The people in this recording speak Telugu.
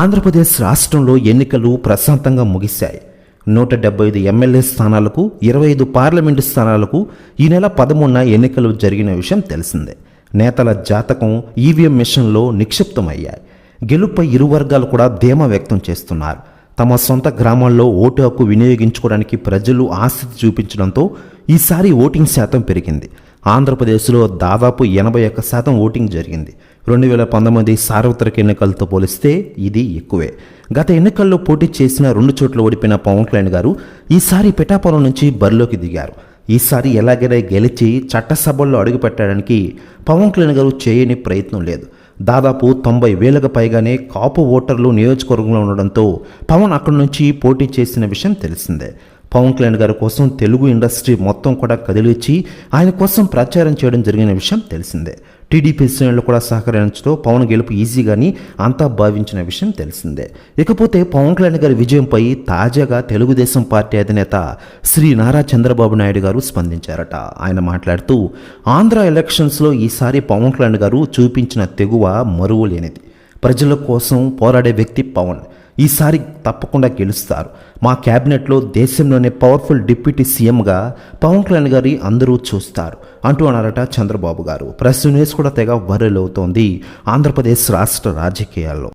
ఆంధ్రప్రదేశ్ రాష్ట్రంలో ఎన్నికలు ప్రశాంతంగా ముగిశాయి. నూట డెబ్బై ఐదు ఎమ్మెల్యే స్థానాలకు ఇరవై ఐదు పార్లమెంటు స్థానాలకు ఈ నెల పదమూడున ఎన్నికలు జరిగిన విషయం తెలిసిందే. నేతల జాతకం ఈవీఎం మిషన్లో నిక్షిప్తమయ్యాయి. గెలుపై ఇరు వర్గాలు కూడా ధీమా వ్యక్తం చేస్తున్నారు. తమ సొంత గ్రామాల్లో ఓటు హక్కు వినియోగించుకోవడానికి ప్రజలు ఆసక్తి చూపించడంతో ఈసారి ఓటింగ్ శాతం పెరిగింది. ఆంధ్రప్రదేశ్లో దాదాపు ఎనభై ఒక్క శాతం ఓటింగ్ జరిగింది. రెండు వేల పంతొమ్మిది సార్వత్రిక ఎన్నికలతో పోలిస్తే ఇది ఎక్కువే. గత ఎన్నికల్లో పోటీ చేసిన రెండు చోట్ల ఓడిపోయిన పవన్ కళ్యాణ్ గారు ఈసారి పిఠాపురం నుంచి బరిలోకి దిగారు. ఈసారి ఎలాగైనా గెలిచి చట్టసభల్లో అడుగుపెట్టడానికి పవన్ కళ్యాణ్ గారు చేయని ప్రయత్నం లేదు. దాదాపు తొంభై వేలకు పైగానే కాపు ఓటర్లు నియోజకవర్గంలో ఉండడంతో పవన్ అక్కడి నుంచి పోటీ చేసిన విషయం తెలిసిందే. పవన్ కళ్యాణ్ గారి కోసం తెలుగు ఇండస్ట్రీ మొత్తం కూడా కదిలిచ్చి ఆయన కోసం ప్రచారం చేయడం జరిగిన విషయం తెలిసిందే. టీడీపీ శ్రేణులు కూడా సహకరించడంతో పవన్ గెలుపు ఈజీగాని అంతా భావించిన విషయం తెలిసిందే. ఇకపోతే పవన్ కళ్యాణ్ గారి విజయంపై తాజాగా తెలుగుదేశం పార్టీ అధినేత శ్రీ నారా చంద్రబాబు నాయుడు గారు స్పందించారట. ఆయన మాట్లాడుతూ ఆంధ్ర ఎలక్షన్స్లో ఈసారి పవన్ కళ్యాణ్ గారు చూపించిన తెగువ మరువు లేనిది. ప్రజల కోసం పోరాడే వ్యక్తి పవన్. ఈసారి తప్పకుండా గెలుస్తారు. మా క్యాబినెట్లో దేశంలోనే పవర్ఫుల్ డిప్యూటీ సీఎంగా పవన్ కళ్యాణ్ గారి అందరూ చూస్తారు. అంటూ అన్నారట చంద్రబాబు గారు. ప్రెస్ న్యూస్ కూడా తెగ వైరల్ అవుతోంది ఆంధ్రప్రదేశ్ రాష్ట్ర రాజకీయాల్లో.